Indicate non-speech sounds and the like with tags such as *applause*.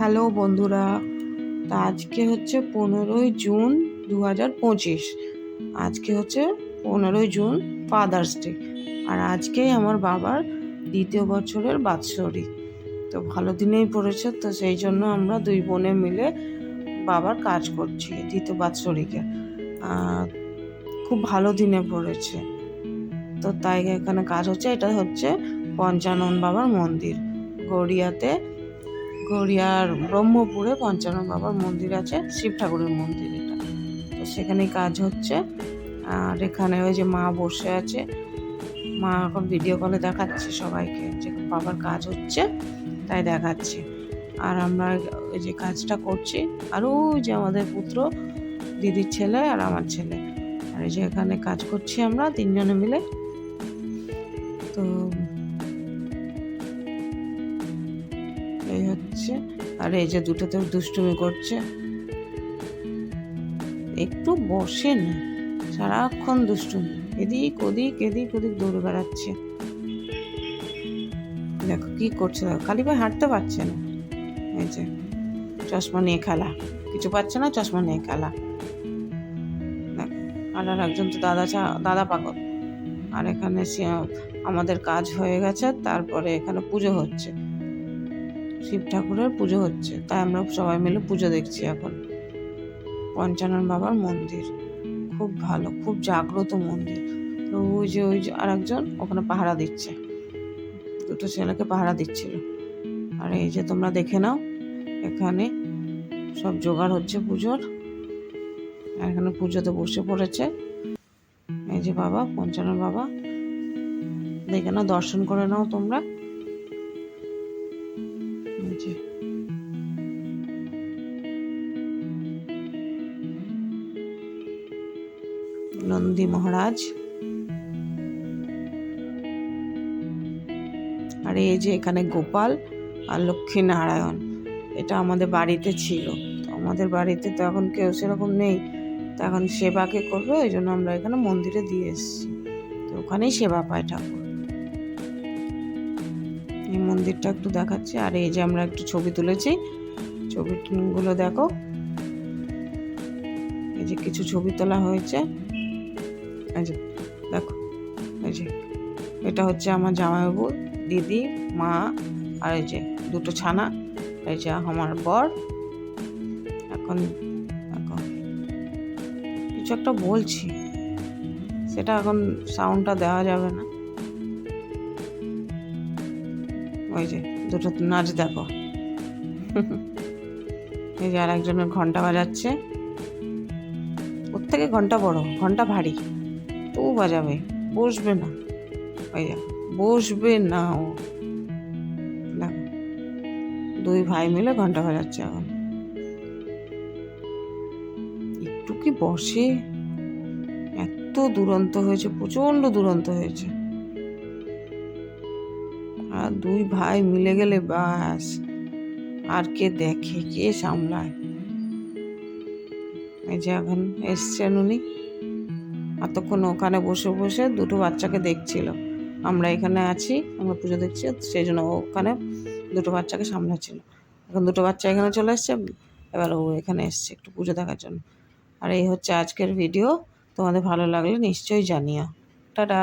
Hello বন্ধুরা, তা আজকে হচ্ছে পনেরোই জুন দু হাজার পঁচিশ। আজকে হচ্ছে পনেরোই জুন ফাদার্স ডে আর আজকেই আমার বাবার দ্বিতীয় বছরের বাৎসরিক। তো ভালো দিনেই পড়েছে, তো সেই জন্য আমরা দুই বোনে মিলে বাবার কাজ করছি দ্বিতীয় বাৎসরিকে। খুব ভালো দিনে পড়েছে। তো তাই এখানে কাজ হচ্ছে, এটা হচ্ছে পঞ্চানন বাবার মন্দির। গড়িয়াতে গড়িয়ার ব্রহ্মপুরে পঞ্চানন বাবার মন্দির আছে, শিব ঠাকুরের মন্দির এটা। তো সেখানেই কাজ হচ্ছে। আর এখানে ওই যে মা বসে আছে। মা এখন ভিডিও কলে দেখাচ্ছে সবাইকে যে বাবার কাজ হচ্ছে, তাই দেখাচ্ছে। আর আমরা ওই যে কাজটা করছি, আর ওই যে আমাদের পুত্র, দিদির ছেলে আর আমার ছেলে। আর এই যে এখানে কাজ করছি আমরা তিনজনে মিলে। তো এই হচ্ছে। আর এই যে দুটোতে দুষ্টুমি করছে। একটু বসে না। সারাক্ষণ দুষ্টুমি। এদিক ওদিক এদিক ওদিক দৌড়ে বেড়াচ্ছে। দেখো কি করছে, দেখো। খালি ভাই হাঁটতে পারছে না। এই যে, চশমা নিয়ে খেলা। কিছু পাচ্ছে না, চশমা নিয়ে খেলা। আর আর একজন তো দাদা চা, দাদা পাগল। আর এখানে আমাদের কাজ হয়ে গেছে, তারপরে এখানে পুজো হচ্ছে। শিব ঠাকুরের পুজো হচ্ছে। তাই আমরা সবাই মিলে পুজো দেখছি এখন। পঞ্চানন বাবার মন্দির। খুব ভালো, খুব জাগ্রত মন্দির। তো ওই যে ওই যে আর একজন ওখানে পাহারা দিচ্ছে। দুটো ছেলেকে পাহারা দিচ্ছিল। আর এই যে তোমরা দেখে নাও, এখানে সব জোগাড় হচ্ছে পুজোর। এখানে পুজোতে বসে পড়েছে। এই যে বাবা, পঞ্চানন বাবা। দেখে নাও, দর্শন করে নাও তোমরা। নন্দী মহারাজ। আর, এই যে এখানে গোপাল আর লক্ষ্মী নারায়ণ, এটা আমাদের বাড়িতে ছিল। আমাদের বাড়িতে তো এখন কেউ সেরকম নেই। তো এখন সেবাকে করবে? ওই জন্য আমরা এখানে মন্দিরে দিয়ে এসেছি। তো ওখানেই সেবা পায় ঠাকুর। এই মন্দিরটা একটু দেখাচ্ছি। আর এই যে আমরা একটু ছবি তুলেছি। ছবিগুলো দেখো। এই যে কিছু ছবি তোলা হয়েছে। এই যে, দেখো, এই যে, এটা হচ্ছে আমার জামাইবাবু, দিদি, মা, আর এই যে দুটো ছানা, এই যে আমার বর। এখন এখন কিছু একটা বলছি, সেটা এখন সাউন্ডটা দেওয়া যাবে না। ওই যে, দুটো নাচ দেখো। *laughs* এই যে আর একজনের ঘণ্টা বাজাচ্ছে। ওর থেকে ঘণ্টা বড়, ঘণ্টা ভারী। ও বাজাবে। বসবে না। ওই যে বসবে না ও। দুই ভাই মিলে ঘণ্টা বাজাচ্ছে এখন। একটু কি বসে? এত দুরন্ত হয়েছে প্রচণ্ড দুরন্ত হয়েছে। আর দুই ভাই মিলে গেলে বাস আর কে দেখে, কে সামলায়? এই যে এখন এসছেন উনি। এতক্ষণ ওখানে বসে বসে দুটো বাচ্চাকে দেখছিল। আমরা এখানে আছি, আমরা পুজো দেখছি সেই জন্য ওখানে দুটো বাচ্চাকে সামনে ছিল এখন দুটো বাচ্চা এখানে চলে এসছে, এবার ও এখানে এসছে একটু পুজো দেখার জন্য। আর এই হচ্ছে আজকের ভিডিও, তোমাদের ভালো লাগলে নিশ্চয়ই জানিও। টাটা!